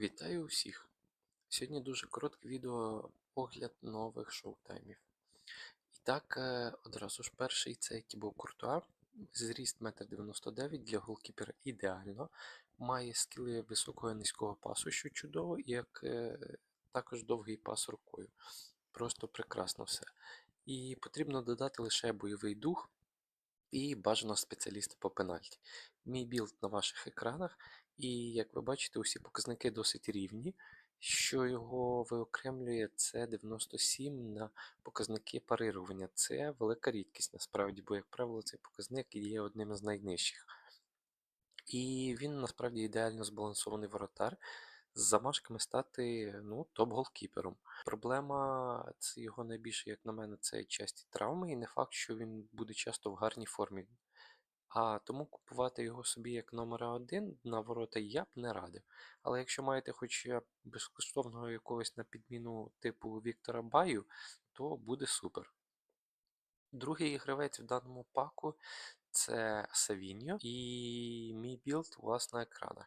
Вітаю усіх! Сьогодні дуже коротке відео огляд нових шоу-таймів. І так, е, одразу ж перший це Тібо Куртуа. Зріст 1,99 м для голкіпера ідеально. Має скіли високого і низького пасу, що чудово, і як е, також довгий пас рукою. Просто прекрасно все. І потрібно додати лише бойовий дух і бажано спеціаліста по пенальті. Мій білд на ваших екранах, і як ви бачите, усі показники досить рівні. Що його виокремлює, це 97 на показники парирування. Це велика рідкість насправді, бо, як правило, цей показник є одним з найнижчих. І він насправді ідеально збалансований воротар з замашками стати ну, топ-голкіпером. Проблема це його найбільше, як на мене, це часті травми, і не факт, що він буде часто в гарній формі. А тому купувати його собі як номера один на ворота я б не радив. Але якщо маєте хоча б безкоштовного якогось на підміну типу Віктора Баю, то буде супер. Другий гравець в даному паку це Савіньо і мій білд у вас на екранах.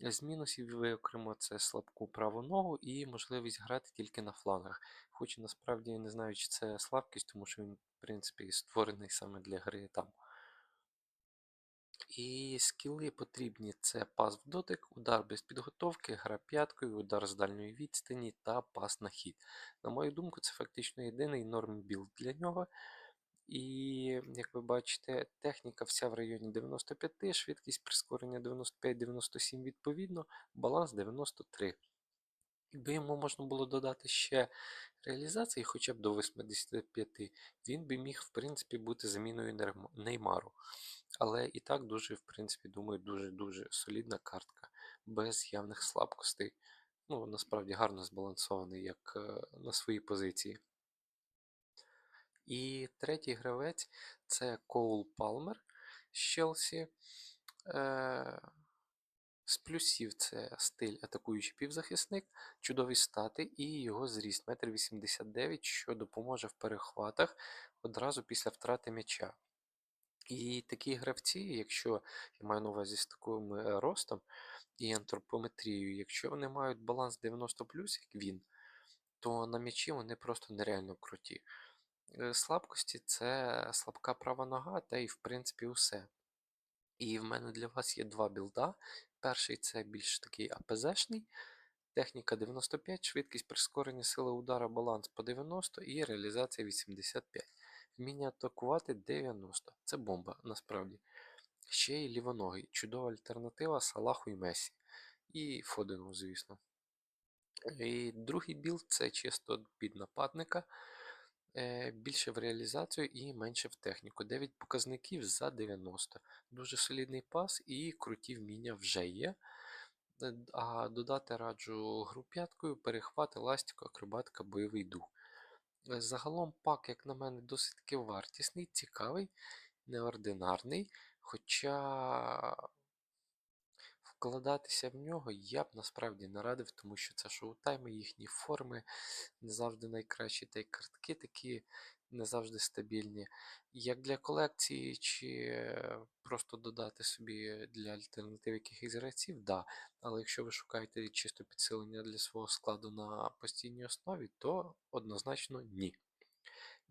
З мінусів виокремо це слабку праву ногу і можливість грати тільки на флангах. Хоч насправді не знаю, чи це слабкість, тому що він, в принципі, створений саме для гри там. І скіли потрібні це пас в дотик, удар без підготовки, гра п'яткою, удар з дальньої відстані та пас на хід. На мою думку, це фактично єдиний норм білд для нього. І, як ви бачите, техніка вся в районі 95, швидкість прискорення 95-97 відповідно, баланс 93. Якби йому можна було додати ще реалізації хоча б до 85, він би міг, в принципі, бути заміною Неймару. Але і так дуже, в принципі, думаю, дуже-дуже солідна картка, без явних слабкостей. Ну, насправді гарно збалансований, як е, на своїй позиції. І третій гравець це Коул Палмер з Челсі. Е, з плюсів це стиль атакуючий півзахисник, чудові стати і його зріст 1,89 м, що допоможе в перехватах одразу після втрати м'яча. І такі гравці, якщо я маю на увазі з таким е, ростом і антропометрією, якщо вони мають баланс 90, як він, то на м'ячі вони просто нереально круті. Е, слабкості це слабка права нога, та і в принципі усе. І в мене для вас є два білда. Перший це більш такий АПЗшний. Техніка 95, швидкість прискорення сили удара, баланс по 90 і реалізація 85. Вміння атакувати 90. Це бомба, насправді. Ще й лівоногий. Чудова альтернатива Салаху і Месі. І Фодену, звісно. І Другий білд це чисто під нападника. Е, більше в реалізацію і менше в техніку. 9 показників за 90. Дуже солідний пас і круті вміння вже є. Е, а додати раджу гру п'яткою, перехват, еластику, акробатика, бойовий дух. Е, загалом пак, як на мене, досить таки вартісний, цікавий, неординарний. Хоча вкладатися в нього я б насправді не радив, тому що це шоу-тайми, їхні форми не завжди найкращі, та й картки такі не завжди стабільні. Як для колекції, чи просто додати собі для альтернатив якихось гравців, да. Але якщо ви шукаєте чисто підсилення для свого складу на постійній основі, то однозначно ні.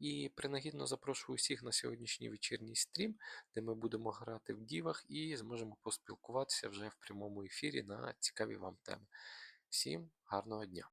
І принагідно запрошую усіх на сьогоднішній вечірній стрім, де ми будемо грати в дівах і зможемо поспілкуватися вже в прямому ефірі на цікаві вам теми. Всім гарного дня!